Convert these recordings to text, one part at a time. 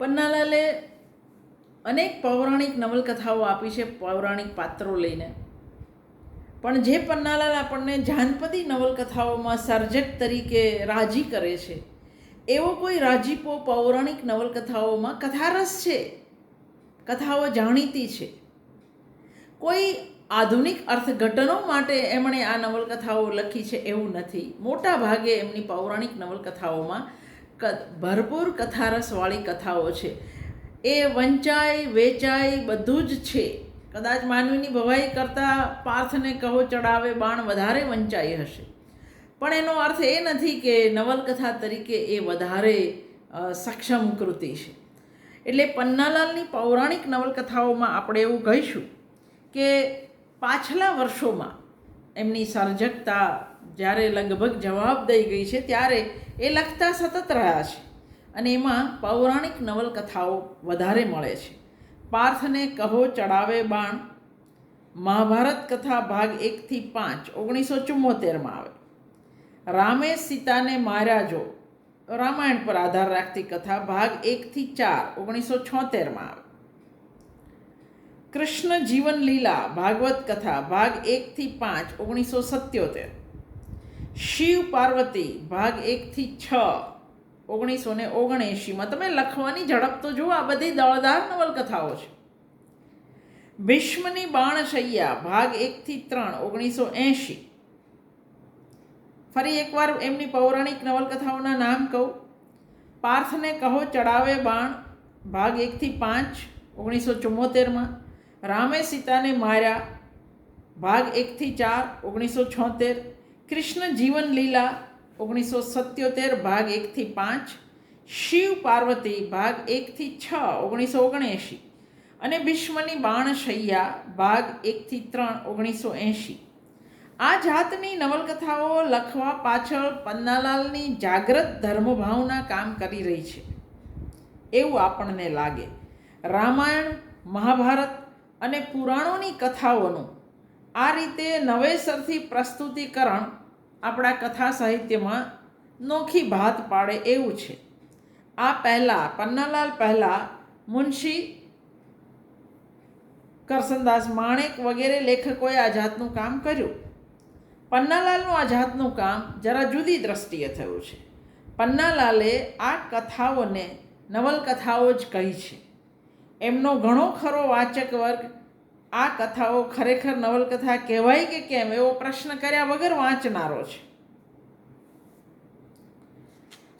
પન્નાલાલે અનેક પૌરાણિક નવલકથાઓ આપી છે પૌરાણિક પાત્રો લઈને. પણ જે પન્નાલાલ આપણને જાનપદી નવલકથાઓમાં સર્જક તરીકે રાજી કરે છે, એવો કોઈ રાજીપો પૌરાણિક નવલકથાઓમાં કથારસ છે? કથાઓ જાણીતી છે. કોઈ આધુનિક અર્થઘટનો માટે એમણે આ નવલકથાઓ લખી છે એવું નથી. મોટા ભાગે એમની પૌરાણિક નવલકથાઓમાં ભરપૂર કથારસવાળી કથાઓ છે. એ વંચાય, વેચાય બધું જ છે. કદાચ માનવીની ભવાઈ કરતાં પાર્થને કહો ચડાવે બાણ વધારે વંચાઈ હશે. પણ એનો અર્થ એ નથી કે નવલકથા તરીકે એ વધારે સક્ષમ કૃતિ છે. એટલે પન્નાલાલની પૌરાણિક નવલકથાઓમાં આપણે એવું કહીશું કે પાછલા વર્ષોમાં એમની સર્જકતા જ્યારે લગભગ જવાબ દઈ ગઈ છે ત્યારે એ લખતા સતત રહ્યા છે અને એમાં પૌરાણિક નવલકથાઓ વધારે મળે છે. પાર્થને કહો ચડાવે બાણ. મહાભારત કથા ભાગ એકથી પાંચ, ઓગણીસો ચુમ્મોતેરમાં આવે. રામે સીતાને માર્યા જો. રામાયણ પર આધાર રાખતી કથા ભાગ એકથી ચાર, ઓગણીસો છોતેરમાં આવે. કૃષ્ણ જીવન લીલા ભાગવત કથા ભાગ એકથી પાંચ, ઓગણીસો સત્યોતેર. શિવ પાર્વતી, ભાગ એકથી છ, ઓગણીસો ને ઓગણએંશીમાં તમે લખવાની ઝડપ તો જુઓ, આ બધી દળદાર નવલકથાઓ છે. ભીષ્મની બાણશૈયા ભાગ એકથી ત્રણ, ઓગણીસો એંશી. ફરી એકવાર એમની પૌરાણિક નવલકથાઓના નામ કહું. પાર્થને કહો, ચડાવે બાણ, ભાગ એકથી પાંચ, ઓગણીસો ચુમ્મોતેરમાં રામે સીતાને માર્યા, ભાગ એકથી ચાર, ઓગણીસો છોતેર. કૃષ્ણ જીવન લીલા ઓગણીસો સત્યોતેર ભાગ એકથી પાંચ, શિવ પાર્વતી ભાગ એકથી છ, ઓગણીસો ઓગણએંશી અને ભીષ્મની બાણશૈયા ભાગ એકથી ત્રણ, ઓગણીસો એંશી. આ જાતની નવલકથાઓ લખવા પાછળ પન્નાલાલની જાગ્રત ધર્મભાવના કામ કરી રહી છે. એવું આપણને લાગે. રામાયણ, મહાભારત અને પુરાણોની કથાઓનું આ રીતે નવેસરથી પ્રસ્તુતિકરણ આપણા કથા સાહિત્યમાં નોખી ભાત પાડે એવું છે. આ પહેલાં, પન્નાલાલ પહેલાં, મુનશી કરસનદાસ માણેક વગેરે લેખકોએ આ જાતનું કામ કર્યું. પન્નાલાલનું આ જાતનું કામ જરા જુદી દ્રષ્ટિએ થયું છે. પન્નાલાલે આ કથાઓને નવલકથાઓ જ કહી છે. એમનો ઘણો ખરો વાચક વર્ગ આ કથાઓ ખરેખર નવલકથા કહેવાય કે કેમ? એવો પ્રશ્ન કર્યા વગર વાંચનારો છે.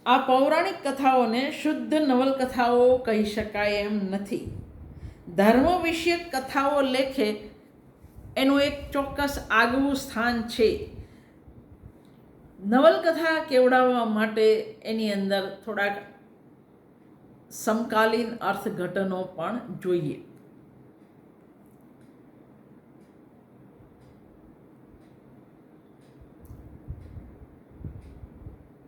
આ પૌરાણિક કથાઓને શુદ્ધ નવલકથાઓ કહી શકાય એમ નથી. ધર્મ વિષયક કથાઓ લેખે એનું એક ચોક્કસ આગવું સ્થાન છે. નવલકથા કેવડાવવા માટે એની અંદર થોડાક સમકાલીન અર્થઘટનો પણ જોઈએ.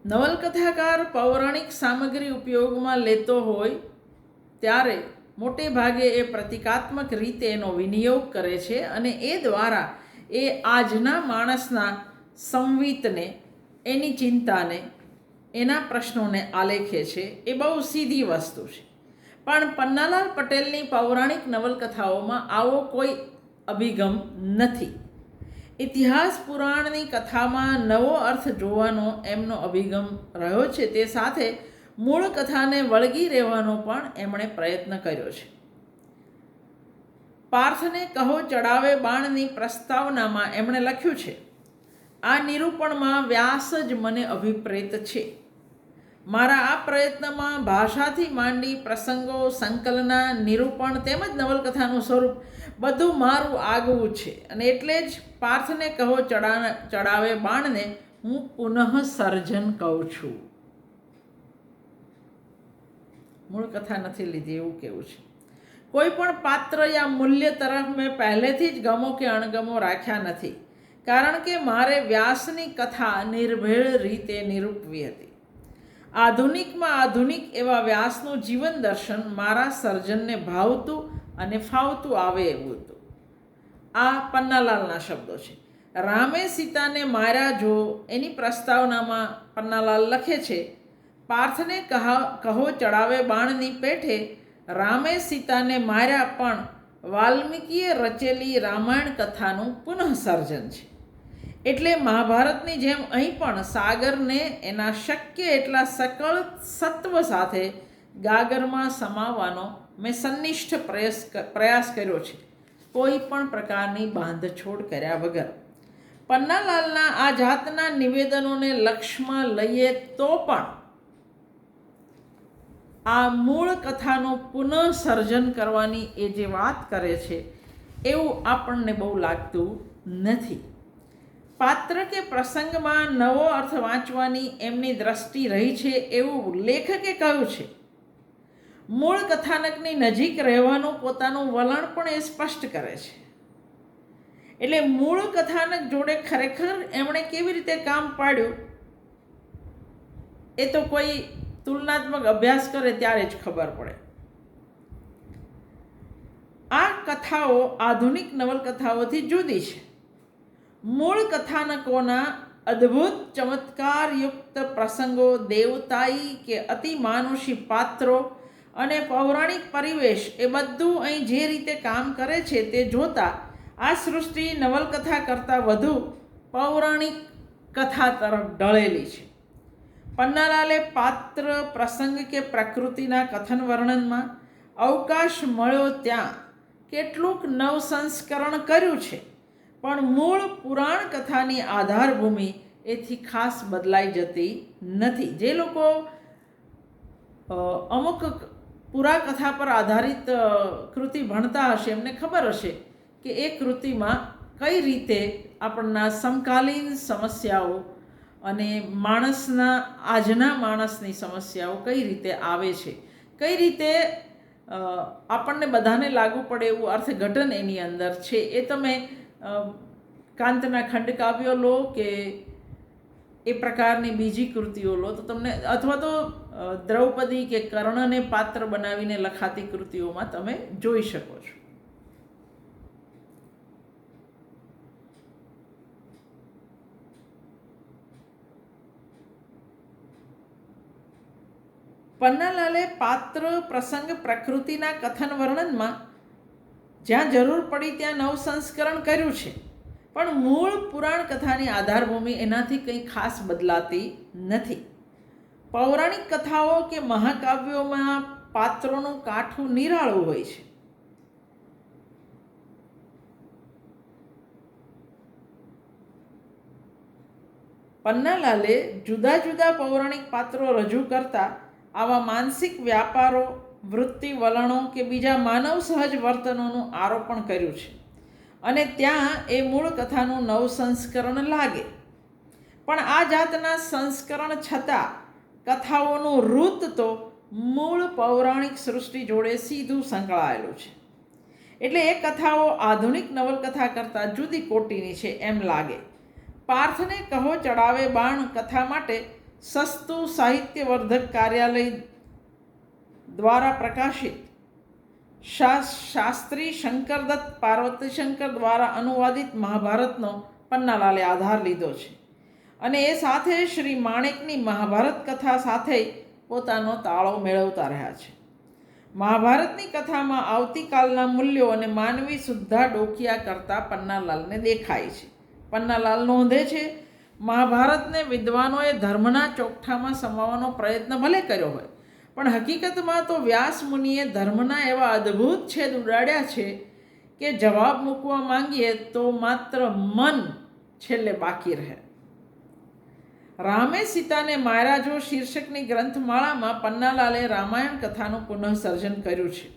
નવલકથાકાર પૌરાણિક સામગ્રી ઉપયોગમાં લેતો હોય ત્યારે મોટે ભાગે એ પ્રતિકાત્મક રીતે એનો વિનિયોગ કરે છે અને એ દ્વારા એ આજના માણસના સંવિતને, એની ચિંતાને, એના પ્રશ્નોને આલેખે છે. એ બહુ સીધી વસ્તુ છે. પણ પન્નાલાલ પટેલની પૌરાણિક નવલકથાઓમાં આવો કોઈ અભિગમ નથી. ઇતિહાસ પુરાણની કથામાં નવો અર્થ જોવાનો એમનો અભિગમ રહ્યો છે. તે સાથે મૂળ કથાને વળગી રહેવાનો પણ એમણે પ્રયત્ન કર્યો છે. પાર્થને કહો ચડાવે બાણની પ્રસ્તાવનામાં એમણે લખ્યું છે, આ નિરૂપણમાં વ્યાસ જ મને અભિપ્રેત છે. મારા આ પ્રયત્નમાં ભાષાથી માંડી પ્રસંગો, સંકલના, નિરૂપણ તેમજ નવલકથાનું સ્વરૂપ બધું મારું આગવું છે. અને એટલે જ પાર્થને કહો ચડા ચડાવે બાણને, હું પુનઃ સર્જન કહું છું. મૂળ કથા નથી લીધી, એવું કેવું છે. કોઈ પણ પાત્ર યા મૂલ્ય તરફ મેં પહેલેથી જ ગમો કે અણગમો રાખ્યા નથી. કારણ કે મારે વ્યાસની કથા નિર્ભેળ રીતે નિરૂપવી હતી. આધુનિકમાં આધુનિક એવા વ્યાસનું જીવન દર્શન મારા સર્જનને ભાવતું અને ફાવતું આવે એવું હતું. આ પન્નાલાલના શબ્દો છે. રામે સીતાને માર્યા જો એની પ્રસ્તાવનામાં પન્નાલાલ લખે છે, પાર્થને કહા, કહો ચડાવે બાણની પેઠે, રામે સીતાને માર્યા પણ વાલ્મીકીએ રચેલી રામાયણ કથાનું પુનઃસર્જન છે. એટલે મહાભારતની જેમ અહીં પણ સાગરને એના શક્ય એટલા સકળ સત્વ સાથે ગાગરમાં સમાવવાનો મેં સંનિષ્ઠ પ્રયાસ પ્રયાસ કર્યો છે. કોઈ પણ પ્રકારની બાંધછોડ કર્યા વગર. પન્નાલાલના આ જાતના નિવેદનોને લક્ષમાં લઈએ તો પણ આ મૂળ કથાનું પુનઃસર્જન કરવાની એ જે વાત કરે છે, એવું આપણને બહુ લાગતું નથી. પાત્ર કે પ્રસંગમાં નવો અર્થ વાંચવાની એમની દ્રષ્ટિ રહી છે એવું લેખકે કહ્યું છે. મૂળ કથાનકની નજીક રહેવાનું પોતાનું વલણ પણ એ સ્પષ્ટ કરે છે. એટલે મૂળ કથાનક જોડે ખરેખર એમણે કેવી રીતે કામ પાડ્યું? એ તો કોઈ તુલનાત્મક અભ્યાસ કરે ત્યારે જ ખબર પડે. આ કથાઓ આધુનિક નવલકથાઓથી જુદી છે. મૂળ કથાનકોના અદ્ભુત ચમત્કારયુક્ત પ્રસંગો, દેવતાઈ કે અતિમાનુષી પાત્રો અને પૌરાણિક પરિવેશ એ બધું અહીં જે રીતે કામ કરે છે તે જોતા આ સૃષ્ટિ નવલકથા કરતાં વધુ પૌરાણિક કથા તરફ ઢળેલી છે. પન્નાલાલે પાત્ર, પ્રસંગ કે પ્રકૃતિના કથન વર્ણનમાં અવકાશ મળ્યો ત્યાં. કેટલુંક નવસંસ્કરણ કર્યું છે. પણ મૂળ પુરાણ કથાની આધારભૂમિ એથી ખાસ બદલાઈ જતી નથી. જે લોકો અમુક પુરા કથા પર આધારિત કૃતિ ભણતા હશે, એમને ખબર હશે કે એ કૃતિમાં કઈ રીતે આપણના સમકાલીન સમસ્યાઓ અને માણસના, આજના માણસની સમસ્યાઓ કઈ રીતે આવે છે. કઈ રીતે આપણને બધાને લાગુ પડે એવું અર્થઘટન એની અંદર છે. એ તમે કાંતના ખંડકાવ્યો લો કે એ પ્રકારની બીજી કૃતિઓ લો. તો તમને, અથવા તો દ્રૌપદી કે કર્ણને પાત્ર બનાવીને લખાતી કૃતિઓમાં તમે જોઈ શકો છો. પન્નાલાલે પાત્ર પ્રસંગ પ્રકૃતિના કથન વર્ણનમાં જ્યાં જરૂર પડી ત્યાં નવસંસ્કરણ કર્યું છે. પણ મૂળ પુરાણ કથાની આધારભૂમિ એનાથી કંઈ ખાસ બદલાતી નથી. પૌરાણિક કથાઓ કે મહાકાવ્યોમાં પાત્રોનું કાઠું નિરાળું હોય છે. પન્નાલાલે જુદા જુદા પૌરાણિક પાત્રો રજૂ કરતા આવા માનસિક વ્યાપારો વૃત્તિ વલણો કે બીજા માનવ સહજ વર્તનોનું આરોપણ કર્યું છે. અને ત્યાં એ મૂળ કથાનું નવ સંસ્કરણ લાગે. પણ આ જાતના સંસ્કરણ છતાં કથાઓનું વૃત્ત તો મૂળ પૌરાણિક સૃષ્ટિ જોડે સીધું સંકળાયેલું છે. એટલે એ કથાઓ આધુનિક નવલકથા કરતાં જુદી કોટીની છે એમ લાગે. પાર્થને કહો ચડાવે બાણ કથા માટે સસ્તું સાહિત્યવર્ધક કાર્યાલય દ્વારા પ્રકાશિત. શાસ્ત્રી શંકરદત્ત પાર્વતીશંકર દ્વારા અનુવાદિત મહાભારતનો પન્નાલાલે આધાર લીધો છે. અને એ સાથે શ્રી માણેકની મહાભારત કથા સાથે પોતાનો તાળો મેળવતા રહ્યા છે. મહાભારતની કથામાં આવતીકાલના મૂલ્યો અને માનવી સુદ્ધા ડોકિયા કરતા પન્નાલાલને દેખાય છે. પન્નાલાલ નોંધે છે, મહાભારતને વિદ્વાનોએ ધર્મના ચોકઠામાં સમાવવાનો પ્રયત્ન ભલે કર્યો હોય પણ હકીકતમાં તો વ્યાસ મુનિએ ધર્મના એવા અદ્ભુત છેદ ઉડાડ્યા છે કે જવાબ મૂકવા માંગીએ તો માત્ર મન છેલ્લે બાકી રહે. રામે સીતાને માર્યા જો શીર્ષકની ગ્રંથમાળામાં પન્નાલાલે રામાયણ કથાનું પુનઃસર્જન કર્યું છે.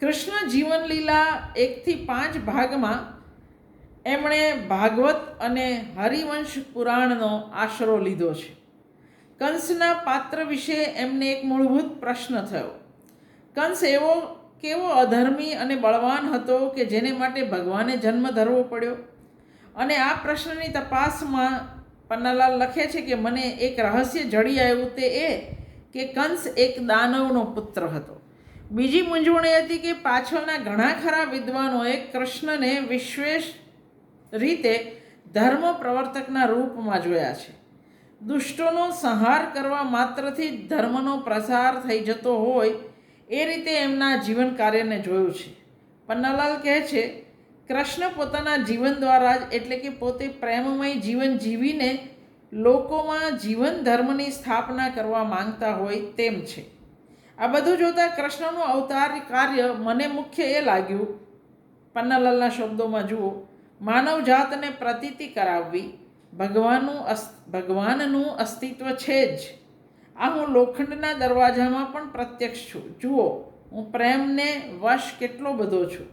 કૃષ્ણ જીવનલીલા એકથી પાંચ ભાગમાં એમણે ભાગવત અને હરિવંશ પુરાણનો આશરો લીધો છે. કંસના પાત્ર વિશે એમને એક મૂળભૂત પ્રશ્ન થયો. કંસ એવો કેવો અધર્મી અને બળવાન હતો કે જેને માટે ભગવાને જન્મ ધરવો પડ્યો? અને આ પ્રશ્નની તપાસમાં પન્નાલાલ લખે છે કે મને એક રહસ્ય જડી આવ્યું તે એ કે કંસ એક દાનવનો પુત્ર હતો. બીજી મૂંઝવણ હતી કે પાછળના ઘણા ખરા વિદ્વાનોએ કૃષ્ણને વિશ્વેશ રીતે ધર્મ પ્રવર્તકના રૂપમાં જોયા છે. દુષ્ટોનો સંહાર કરવા માત્રથી જ ધર્મનો પ્રસાર થઈ જતો હોય, એ રીતે એમના જીવન કાર્યને જોયું છે. પન્નાલાલ કહે છે, કૃષ્ણ પોતાના જીવન દ્વારા જ એટલે કે પોતે પ્રેમમય જીવન જીવીને લોકોમાં જીવન ધર્મની સ્થાપના કરવા માંગતા હોય તેમ છે. આ બધું જોતાં કૃષ્ણનું અવતાર કાર્ય મને મુખ્ય એ લાગ્યું, પન્નાલાલના શબ્દોમાં જુઓ માનવ જાતને પ્રતીતિ કરાવવી ભગવાનનું ભગવાનનું અસ્તિત્વ છે જ. આ હું લોખંડના દરવાજામાં પણ પ્રત્યક્ષ છું. જુઓ, હું પ્રેમને વશ કેટલો બધો છું.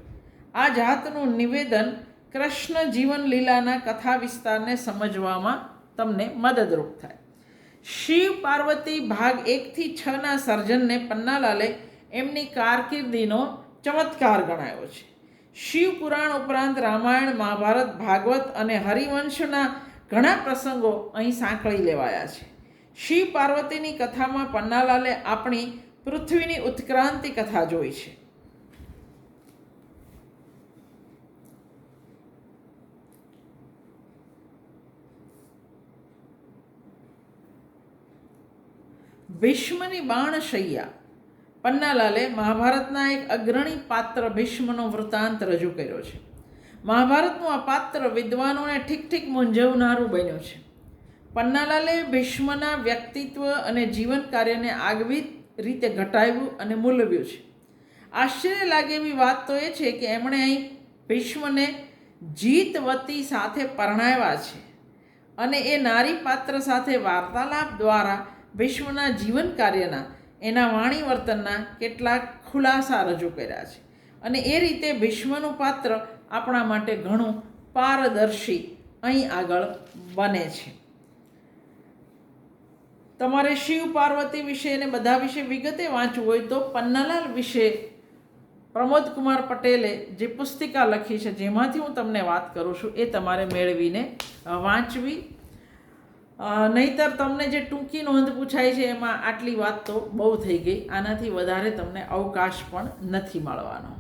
આ જાતનું નિવેદન કૃષ્ણ જીવન લીલાના કથા વિસ્તારને સમજવામાં તમને મદદરૂપ થાય. શિવ પાર્વતી ભાગ એકથી છના સર્જનને પન્નાલાલે એમની કારકિર્દીનો ચમત્કાર ગણાયો છે. શિવ પુરાણ ઉપરાંત રામાયણ, મહાભારત, ભાગવત અને હરિવંશના ઘણા પ્રસંગો અહીં સાંકળી લેવાયા છે. શિવ પાર્વતીની કથામાં પન્નાલાલે આપણી પૃથ્વીની ઉત્ક્રાંતિ કથા જોઈ છે. ભીષ્મની બાણશૈયા પન્નાલાલે મહાભારતના એક અગ્રણી પાત્ર ભીષ્મનો વૃત્તાંત રજૂ કર્યો છે. મહાભારતનું આ પાત્ર વિદ્વાનોને ઠીક ઠીક મૂંઝવનારું બન્યું છે. પન્નાલાલે ભીષ્મના વ્યક્તિત્વ અને જીવન કાર્યને આગવી રીતે ઘટાવ્યું અને મૂલવ્યું છે. આશ્ચર્ય લાગે એવી વાત તો એ છે કે એમણે અહીં ભીષ્મને જીતવતી સાથે પરણાવ્યા છે અને એ નારી પાત્ર સાથે વાર્તાલાપ દ્વારા ભીષ્મના જીવન કાર્યના, એના વાણી વર્તનના કેટલાક ખુલાસા રજૂ કર્યા છે. અને એ રીતે ભીષ્મનું પાત્ર આપણા માટે ઘણું પારદર્શી અહીં આગળ બને છે. તમારે શિવ પાર્વતી વિશે અને બધા વિશે વિગતે વાંચવું હોય તો પન્નાલાલ વિશે પ્રમોદ કુમાર પટેલે જે પુસ્તિકા લખી છે, જેમાંથી હું તમને વાત કરું છું, એ તમારે મેળવીને વાંચવી. નહીતર તમને જે ટૂંકી નોંધ પૂછાય છે, એમાં આટલી વાત તો બહુ થઈ ગઈ. આનાથી વધારે તમને અવકાશ પણ નથી મળવાનો.